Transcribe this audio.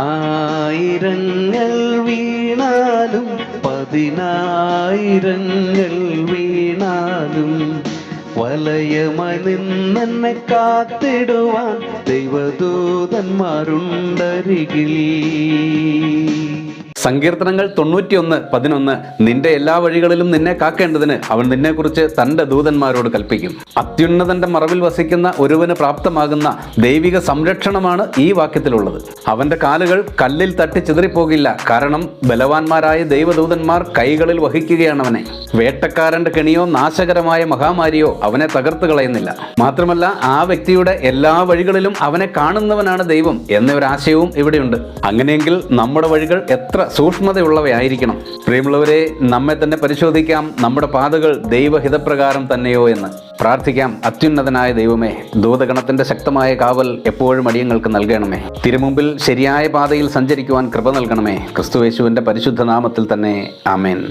ആയിരങ്ങൾ വീണാലും പതിനായിരങ്ങൾ വീണാലും വലയമായി നിന്നെന്നെ കാത്തിടുവാൻ ദൈവദൂതന്മാരുണ്ടരികിൽ. സങ്കീർത്തനങ്ങൾ തൊണ്ണൂറ്റിയൊന്ന് പതിനൊന്ന് നിന്റെ എല്ലാ വഴികളിലും നിന്നെ കാക്കേണ്ടതിന് അവൻ നിന്നെക്കുറിച്ച് തന്റെ ദൂതന്മാരോട് കൽപ്പിക്കും. അത്യുന്നതന്റെ മറവിൽ വസിക്കുന്ന ഒരുവന് പ്രാപ്തമാകുന്ന ദൈവിക സംരക്ഷണമാണ് ഈ വാക്യത്തിലുള്ളത്. അവന്റെ കാലുകൾ കല്ലിൽ തട്ടി ചിതറിപ്പോകില്ല. കാരണം ബലവാന്മാരായ ദൈവദൂതന്മാർ കൈകളിൽ വഹിക്കുകയാണ് അവനെ. വേട്ടക്കാരന്റെ കെണിയോ നാശകരമായ മഹാമാരിയോ അവനെ തകർത്ത് കളയുന്നില്ല. മാത്രമല്ല ആ വ്യക്തിയുടെ എല്ലാ വഴികളിലും അവനെ കാണുന്നവനാണ് ദൈവം എന്നൊരാശയവും ഇവിടെയുണ്ട്. അങ്ങനെയെങ്കിൽ നമ്മുടെ വഴികൾ എത്ര സൂക്ഷ്മതയുള്ളവയായിരിക്കണം. പ്രിയമുള്ളവരെ നമ്മെ തന്നെ പരിശോധിക്കാം നമ്മുടെ പാതകൾ ദൈവഹിതപ്രകാരം തന്നെയോ എന്ന്. പ്രാർത്ഥിക്കാം അത്യുന്നതനായ ദൈവമേ ദൂതഗണത്തിന്റെ ശക്തമായ കാവൽ എപ്പോഴും അടിയങ്ങൾക്ക് നൽകണമേ. തിരുമുമ്പിൽ ശരിയായ പാതയിൽ സഞ്ചരിക്കുവാൻ കൃപ നൽകണമേ. ക്രിസ്തുവേശുവിന്റെ പരിശുദ്ധ നാമത്തിൽ തന്നെ ആമേൻ.